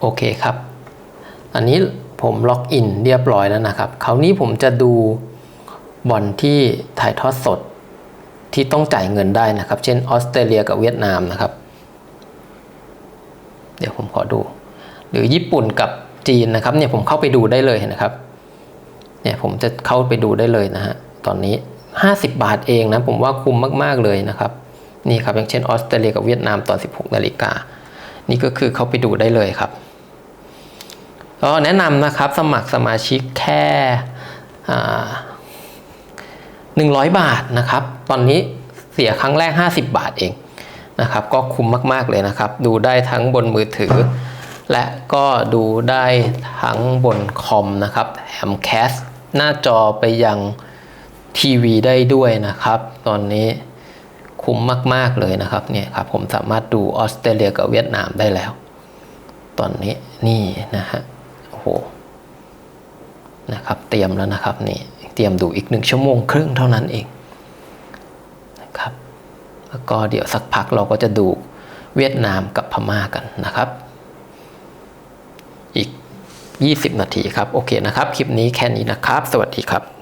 โอเคครับ อันนี้ผมล็อกอินเรียบร้อยแล้วนะครับ คราวนี้ผมจะดูบอลที่ถ่ายทอดสดที่ต้องจ่ายเงินได้นะครับ เช่นออสเตรเลียกับเวียดนามนะครับ เดี๋ยวผมขอดู หรือญี่ปุ่นกับจีนนะครับเนี่ยผมเข้าไปดูได้เลยนะครับ เนี่ยผมจะเข้าไปดูได้เลยนะฮะตอนนี้ 50 บาทเองนะผมว่าคุ้มมาก ๆเลยนะครับ นี่ครับอย่างเช่นออสเตรเลียกับเวียดนามตอน 16 นาฬิกา นี่ก็คือเข้าไปดูได้เลยครับก็แนะนำนะครับสมัครสมาชิกแค่หนึ่งร้อยบาทนะครับ ตอนนี้เสียครั้งแรก 50 บาทเองนะครับ ก็คุ้มมาก ๆ เลยนะครับ ดูได้ทั้งบนมือถือ และก็ดูได้ทั้งบนคอมนะครับแถมแคสหน้าจอไปยังทีวีได้ด้วยนะครับ ตอนนี้ คุ้มมาก ๆ เลยนะครับเนี่ยครับผมสามารถดูออสเตรเลียกับเวียดนามได้แล้ว ตอนนี้นี่นะฮะโอ้โหนะครับเตรียมแล้วนะครับนี่เตรียมดูอีกหนึ่งชั่วโมงครึ่งเท่านั้นเองนะครับแล้วก็เดี๋ยวสักพักเราก็จะดูเวียดนามกับพม่ากันนะครับ อีก 20 นาทีครับ โอเคนะครับ คลิปนี้แค่นี้นะครับ สวัสดีครับ